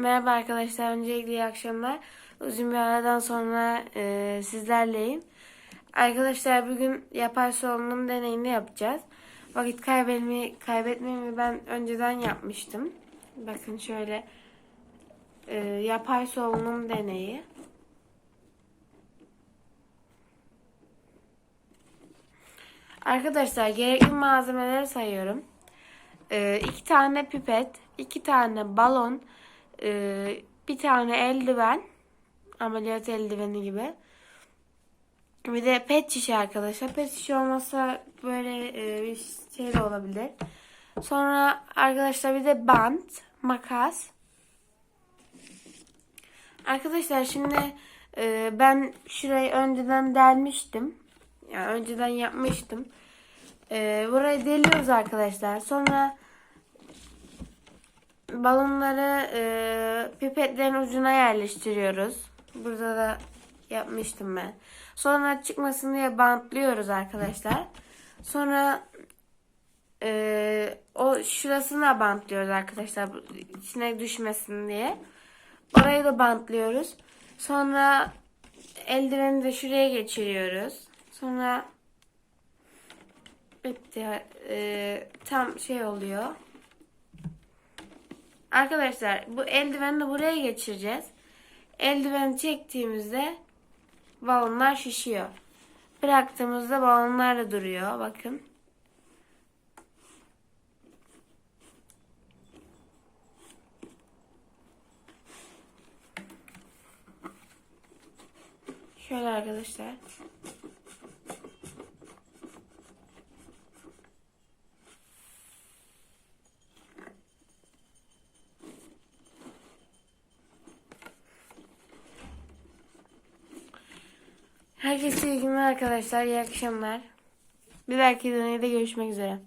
Merhaba arkadaşlar. Öncelikle iyi akşamlar. Uzun bir aradan sonra e, sizlerleyim. Arkadaşlar bugün yapay solunum deneyini yapacağız. Vakit kaybetmeyi, kaybetmemi ben önceden yapmıştım. Bakın şöyle e, yapay solunum deneyi. Arkadaşlar gerekli malzemeleri sayıyorum. Ee, iki tane pipet, iki tane balon, e, bir tane eldiven, ameliyat eldiveni gibi. Bir de pet şişe arkadaşlar. Pet şişe olmasa böyle e, bir şey de olabilir. Sonra arkadaşlar bir de bant, makas. Arkadaşlar şimdi e, ben şurayı önceden delmiştim. Yani önceden yapmıştım. E, burayı deliyoruz arkadaşlar. Sonra balonları e, pipetlerin ucuna yerleştiriyoruz. Burada da yapmıştım ben. Sonra çıkmasın diye bantlıyoruz arkadaşlar. Sonra e, o şurasına bantlıyoruz arkadaşlar. içine düşmesin diye. Orayı da bantlıyoruz. Sonra eldiveni de şuraya geçiriyoruz. Sonra bitti. E, tam şey oluyor. Arkadaşlar bu eldiveni de buraya geçireceğiz. Eldiveni çektiğimizde balonlar şişiyor. Bıraktığımızda balonlar da duruyor. Bakın. Şöyle arkadaşlar. Herkese iyi günler arkadaşlar. İyi akşamlar. Bir dahaki deneyde görüşmek üzere.